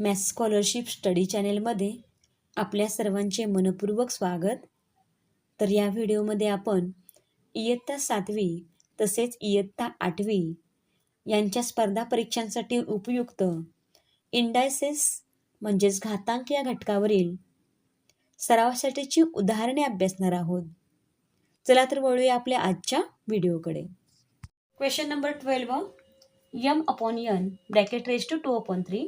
Maths scholarship study चॅनेलमध्ये आपल्या सर्वांचे मनपूर्वक स्वागत. तर या व्हिडिओमध्ये आपण इयत्ता सातवी तसेच इयत्ता आठवी यांच्या स्पर्धा परीक्षांसाठी उपयुक्त इंडायसेस म्हणजेच घातांक या घटकावरील सरावासाठीची उदाहरणे अभ्यासणार आहोत. चला तर वळूया आपल्या आजच्या व्हिडिओकडे. Question number twelve M upon N bracket raise to two upon three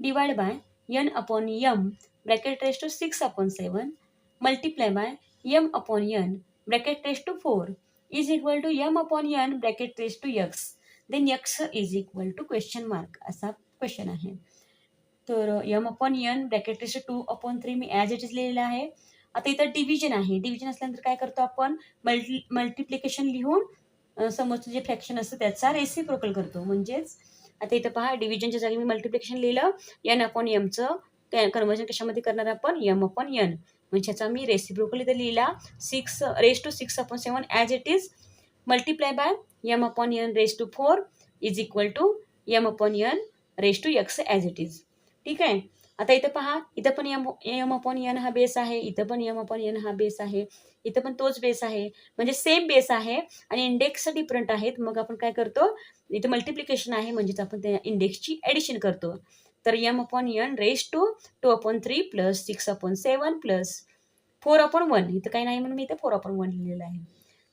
divide by N upon M bracket raise to six upon seven multiply by M upon N bracket raise to four is equal to M upon N bracket raise to X then X is equal to question mark असा question आहे. तर M upon N bracket raise two upon three me as it is लिहिलेलं आहे. आता इथं division आहे. Division असल्यानंतर काय करतो आपण? मल्टी मल्टिप्लिकेशन लिहून समोरचं जे फ्रॅक्शन असतं त्याचा रेसिप्रोकल करतो. म्हणजेच आता इथं पहा डिव्हिजनच्या जागी मी मल्टिप्लिकेशन लिहिलं. एन अपॉन यमचं कन्वर्जन कशामध्ये करणार आपण? यम अपॉन यन म्हणजे ह्याचा मी रेसिप्रोकल इथं लिहिला. Six raise to six upon seven as it is multiply by m upon n raise to four is equal to m upon n raise to x as it is ठीक आहे? आता इथं पहा इथं पण यम यम अपॉन यन हा base आहे इथं पण यम अपॉन यन हा बेस आहे इथं पण तोच बेस आहे. म्हणजे सेम बेस आहे आणि इंडेक्स डिफरंट आहेत. मग आपण काय करतो इथं मल्टिप्लिकेशन आहे म्हणजेच आपण त्या इंडेक्सची ॲडिशन करतो. तर m upon n raise to two upon three plus six upon seven plus four upon one इथं काही नाही म्हणून मी इथं फोर अपॉन वन लिहिलेलं आहे.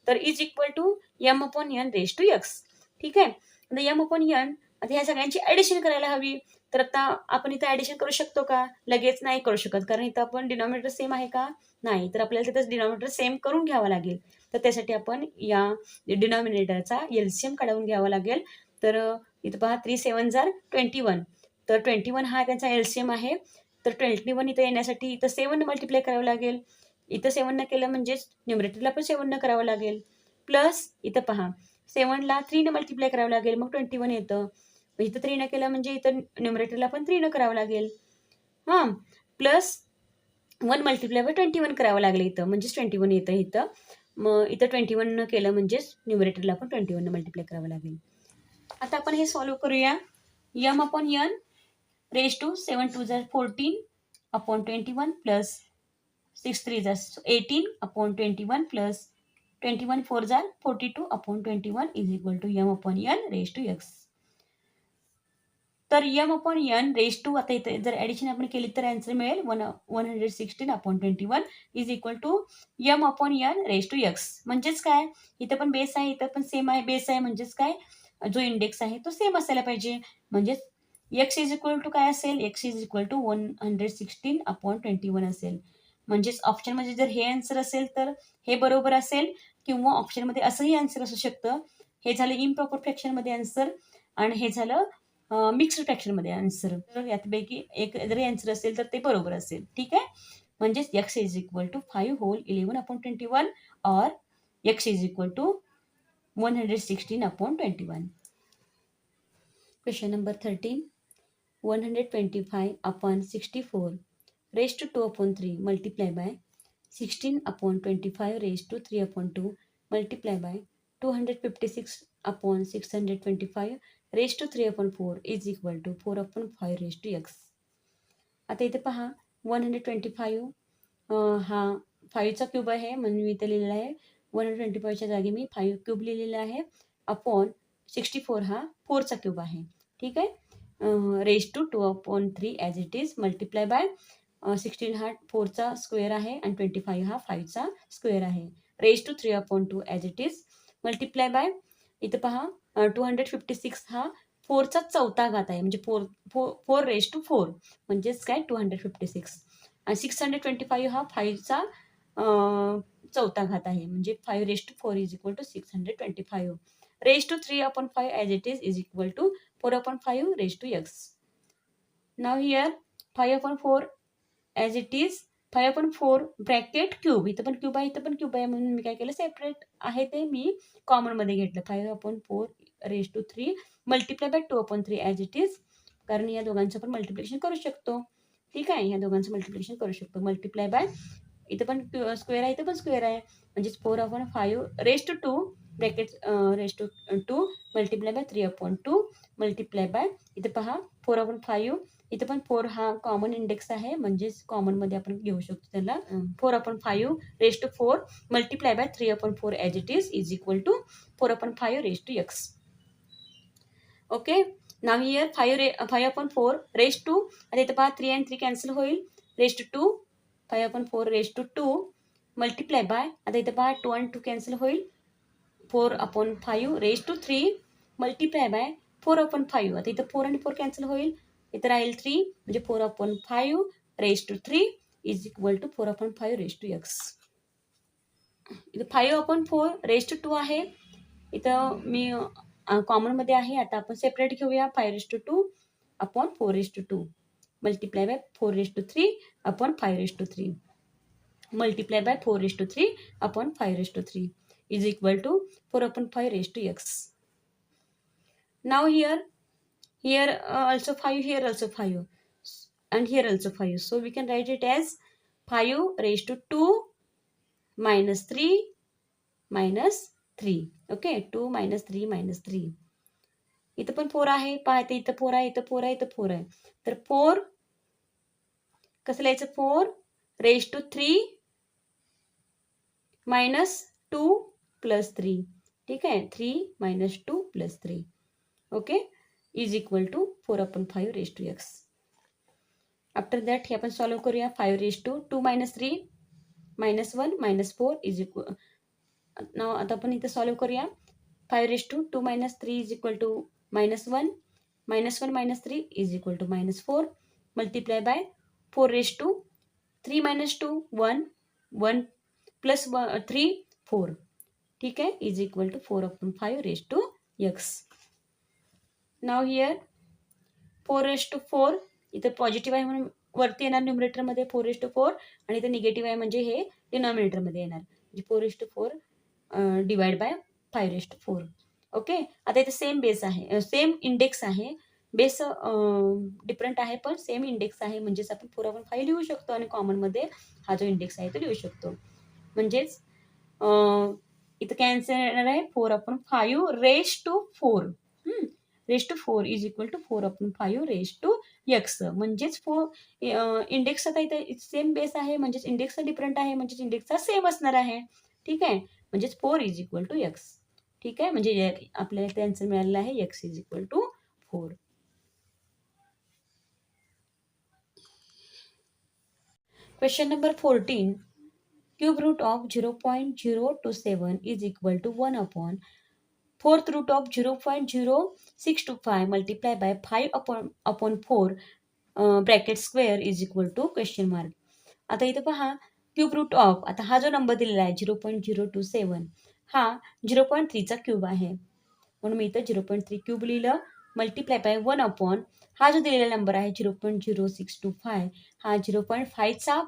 तर is equal to m upon n raise to x ठीक आहे? आता यम अपॉन यन आता ह्या सगळ्यांची ॲडिशन करायला हवी. तर आता आपण इथं ॲडिशन करू शकतो का? लगेच नाही करू शकत कारण इथं आपण डिनॉमिनेटर सेम आहे का? नाही. तर आपल्याला तिथंच डिनॉमिनेटर सेम करून घ्यावा लागेल. तर त्यासाठी आपण या डिनॉमिनेटरचा एलसीएम काढून घ्यावा लागेल. तर इथं पहा थ्री सेवन जार ट्वेंटी वन तर ट्वेंटी वन हा त्यांचा एलसीएम आहे. तर ट्वेंटी वन इथं येण्यासाठी इथं सेवन मल्टिप्लाय करावं लागेल. इथं सेवननं केलं म्हणजेच न्युमरेटरला पण सेवननं करावं लागेल. प्लस इथं पहा सेवनला थ्रीनं मल्टिप्लाय करावं लागेल. मग ट्वेंटी वन येतं. इथं थ्रीनं केलं म्हणजे इथं न्युमरेटरला पण थ्रीनं करावं लागेल. हां plus one multiply by twenty one करावं लागलं इथं म्हणजेच ट्वेंटी वन येतं इथं. मग इथं ट्वेंटी वननं केलं म्हणजेच न्युमरेटरला पण ट्वेंटी वननं मल्टिप्लाय करावं लागेल. आता आपण हे सॉल्व करूया. M upon n raise to seven two जर fourteen upon twenty one plus six three जर eighteen upon twenty one plus twenty one four jar forty two upon twenty one is equal to m upon n raise to x तर m upon n raise to आता इथे जर addition आपण केली तर answer मिळेल. One one hundred sixteen upon twenty one is equal to m upon n raise to x म्हणजेच काय? इथं पण बेस आहे इथं पण सेम आहे. बेस आहे म्हणजेच काय? जो इंडेक्स आहे तो सेम असायला पाहिजे. म्हणजेच एक्स इज इक्वल टू काय असेल? X is equal to one hundred sixteen upon twenty one असेल. म्हणजेच ऑप्शनमध्ये जर हे आन्सर असेल तर हे बरोबर असेल किंवा ऑप्शनमध्ये असंही आन्सर असू शकतं. हे झालं इम्प्रॉपर फ्रॅक्शनमध्ये आन्सर आणि हे झालं मिक्स्ड फ्रॅक्शनमध्ये आन्सर तर यातपैकी एक जरी आन्सर असेल तर ते बरोबर असेल. ठीक आहे? म्हणजेच x is equal to five whole eleven upon twenty one or x is equal to one hundred sixteen upon twenty one question number thirteen one hundred twenty five upon sixty four raise to two upon three multiply by sixteen upon twenty five raise to three upon two multiply by two hundred fifty six upon six hundred twenty five raise to three upon four is equal to four upon five raise to x. आता इथे पहा one hundred twenty five हा फाईव्हचा cube आहे म्हणून मी इथे लिहिलेला आहे. One hundred twenty फाईव्हच्या जागी मी फाईव्ह क्यूब लिहिलेला आहे अपॉन सिक्स्टी फोर हा फोरचा क्यूब आहे. ठीक आहे? Raise to two upon three as it is multiply by sixteen हा फोरचा स्क्वेअर आहे आणि ट्वेंटी फाईव्ह हा फाईव्हचा स्क्वेअर आहे. Raise to three upon two as it is multiply by इथं पहा टू हंड्रेड फिफ्टी सिक्स हा फोरचा चौथा घात आहे. म्हणजे four four four raise to four म्हणजेच काय? टू हंड्रेड फिफ्टी सिक्स आणि सिक्स हंड्रेड ट्वेंटी फाईव्ह हा फाईव्हचा चौथा घात आहे. म्हणजे five raise to four is equal to six hundred twenty five raise to three upon five as it is is equal to four upon five raise to x now here five upon four as it is five upon four bracket cube इथं पण cube आहे इथं पण cube आहे. म्हणून मी काय केलं? Separate आहे ते मी कॉमनमध्ये घेतलं. Five upon four raise to three multiply by two upon three as it is कारण या दोघांचं आपण मल्टिप्लिकेशन करू शकतो. ठीक आहे? या दोघांचं मल्टिप्लिकेशन करू शकतो. मल्टिप्लाय बाय इथं पण स्क्वेअर आहे इथं पण स्क्वेअर आहे. म्हणजेच four upon five raise to two bracket raise to two multiply by three upon two multiply by इथं पहा फोर अपॉन फाईव्ह इथं पण फोर हा कॉमन इंडेक्स आहे. म्हणजेच कॉमनमध्ये आपण घेऊ शकतो त्याला. Four upon five raise to four multiply by three upon four as it is is equal to four upon five raise to x okay? Now here five raise five upon four raise to आता इथं पहा three and three cancel होईल. Raise to two five upon four raise to two multiply by आता इथं पहा two and two cancel होईल. Four upon five raise to three multiply by four upon five आता इथं फोर अँड फोर कॅन्सल होईल. इथं राहील थ्री म्हणजे four upon five raise to three is equal to four upon five raise to x इथं five upon four raise to two आहे. इथं मी कॉमनमध्ये आहे. आता आपण सेपरेट घेऊया. Five raise to two upon four raise to two multiply by four raise to three upon five raise to three multiply by four raise to three upon five raise to three is equal to four upon five raise to x now here here also five here also five आणि here also five so we can raise it as five raise to two minus three minus three okay two minus three minus three इथं पण four आहे. पाहते इथं four आहे इथं four आहे इथं फोर आहे. तर फोर कसं लिहायचं? Four raise to three minus two plus three ठीक आहे? Three minus two plus three okay is equal to four upon five raise to x after that हे आपण सॉल्व्ह करूया. Five raise to two minus three minus one minus four is equal now आता आपण इथं solve करूया. Five raise to two minus three is equal to minus one minus one minus three is equal two minus four multiply by four raise to three minus two one one plus व three four ठीक आहे? Is equal to four upon five raise to x now here four raise to four इथं positive आहे म्हणून वरती येणार न्युमरेटरमध्ये four raise to four आणि इथं निगेटिव्ह आहे म्हणजे हे डिनॉमिनेटरमध्ये येणार. म्हणजे four raise to four divide by five raise to four okay आता इथे सेम बेस आहे. सेम इंडेक्स आहे. बेस डिफरंट आहे पण सेम इंडेक्स आहे. म्हणजेच आपण फोर आपण फाईव्ह लिहू शकतो आणि कॉमनमध्ये हा जो इंडेक्स आहे तो लिहू शकतो. म्हणजेच इथं कॅन्सर येणार आहे. Four upon five raise to four raise to four is equal to four upon five raise to x म्हणजेच फोर इंडेक्स आता इथं सेम बेस आहे. म्हणजेच इंडेक्सचा डिफरंट आहे. म्हणजेच इंडेक्सचा सेम असणार आहे. ठीक आहे? म्हणजेच four is equal to x. ठीक आहे? म्हणजे आपल्याला ते आन्सर मिळालेलं आहे x is equal to four. Question number fourteen cube root of zero point zero two seven is equal to one upon fourth root of zero point zero six two five multiply by five upon upon four bracket square is equal to question mark आता इथं पहा cube root of आता हा जो number दिलेला आहे zero point zero two seven हा zero point थ्रीचा क्यूब आहे. म्हणून मी इथं झिरो पॉईंट थ्री क्यूब लिहिलं मल्टिप्लाय बाय वन अपॉन हा जो दिलेला नंबर आहे zero point zero six two five हा झिरो पॉईंट फायचा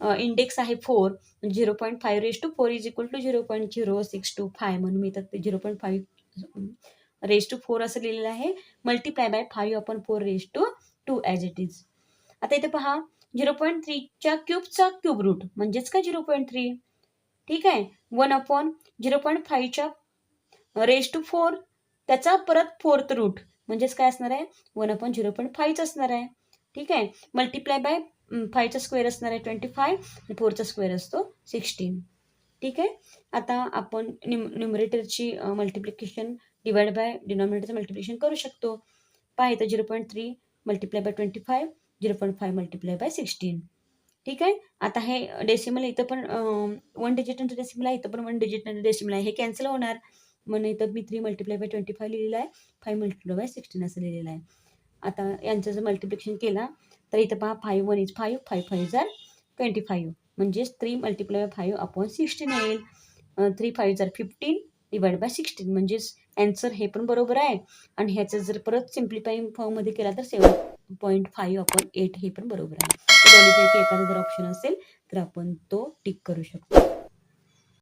इंडेक्स आहे four zero point five raise to four is equal to zero point zero six two five म्हणून मी तर zero point five raise to four असं लिहिलेलं आहे multiply by five upon four raise to two as it is आता इथे पहा zero point थ्रीच्या क्यूबचा क्यूब रूट. म्हणजेच काय झिरो पॉईंट थ्री? ठीक आहे. वन अपॉन झिरो पॉईंट फाईव्हच्या रेस टू फोर त्याचा परत फोर्थ रूट. म्हणजेच काय असणार आहे? वन अपॉन झिरो पॉईंट फाईव्हच असणार आहे. ठीक आहे. मल्टिप्लाय बाय फायचा स्क्वेअर असणार आहे ट्वेंटी फाय आणि फोरचा स्क्वेअर असतो सिक्स्टीन. ठीक आहे? आता आपण न्यू न्युमरेटरची मल्टिप्लिकेशन डिवाइड बाय डिनॉमिनेटरचं मल्टिप्लिकेशन करू शकतो. पाय तर zero point three multiply by twenty five zero point five multiply by sixteen. ठीक आहे? आता हे डेसिमल इथं पण वन डिजिट नंतर डेसिमल आहे इथं पण वन डिजिट नंतर डेसिमल आहे. हे कॅन्सल होणार. म्हणून इथं मी three multiply by twenty five लिहिलेलं आहे. फाय मल्टिप्लाय बाय सिक्स्टीन असं लिहिलेलं आहे. आता यांचं जर मल्टिप्लिकेशन केला तर इथं पहा five one is five five five जर ट्वेंटी फाईव्ह म्हणजेच three multiply five upon sixteen येईल. थ्री फाईव्ह जर फिफ्टीन डिवाइड बाय सिक्स्टीन म्हणजेच ॲन्सर हे पण बरोबर आहे. आणि ह्याचं जर परत सिम्प्लिफाईंग फॉर्ममध्ये केला तर seven point five upon eight हे पण बरोबर आहे. दोन्हीपैकी एखादा जर ऑप्शन असेल तर आपण तो टिक करू शकतो.